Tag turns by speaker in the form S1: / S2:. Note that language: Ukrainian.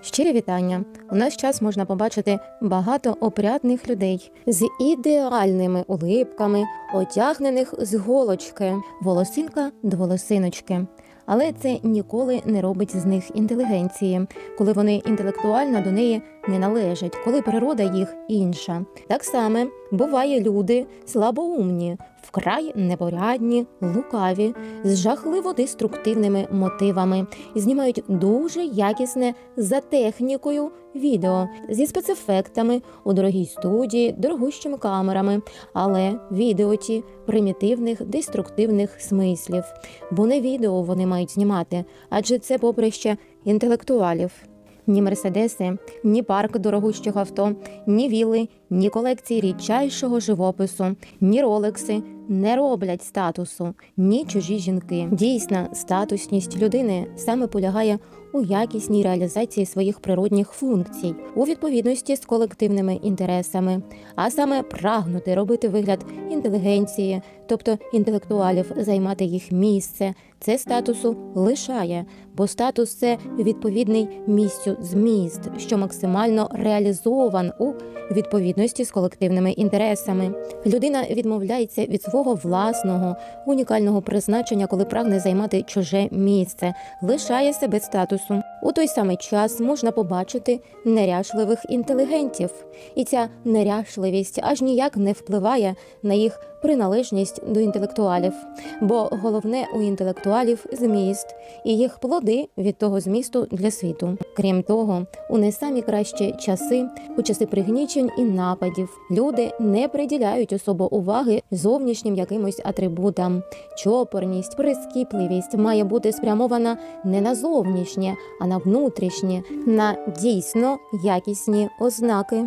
S1: Щирі вітання! У наш час можна побачити багато опрятних людей з ідеальними улипками, одягнених з голочки, волосинка до волосиночки. Але це ніколи не робить з них інтелігенції, коли вони інтелектуально до неї не належать, коли природа їх інша. Так само буває люди слабоумні, вкрай непорядні, лукаві, з жахливо деструктивними мотивами і знімають дуже якісне за технікою відео зі спецефектами у дорогій студії, дорогущими камерами, але відео ті примітивних деструктивних смислів. Бо не відео вони мають знімати, адже це поприще інтелектуалів. Ні мерседеси, ні парк дорогущих авто, ні віли, ні колекції рідчайшого живопису, ні ролекси не роблять статусу, ні чужі жінки. Дійсна статусність людини саме полягає у якісній реалізації своїх природних функцій у відповідності з колективними інтересами, а саме прагнути робити вигляд інтелігенції, тобто інтелектуалів, займати їх місце. Це статусу лишає, бо статус це відповідний місцю зміст, що максимально реалізован у відповідності з колективними інтересами. Людина відмовляється від свого власного унікального призначення, коли прагне займати чуже місце, лишає себе статусу. У той самий час можна побачити неряшливих інтелігентів, і ця неряшливість аж ніяк не впливає на їх приналежність до інтелектуалів, бо головне у інтелектуалів зміст і їх плоди від того змісту для світу. Крім того, у не самі кращі часи, у часи пригнічень і нападів, люди не приділяють особо уваги зовнішнім якимось атрибутам. Чопорність, прискіпливість має бути спрямована не на зовнішнє, а на внутрішнє, на дійсно якісні ознаки.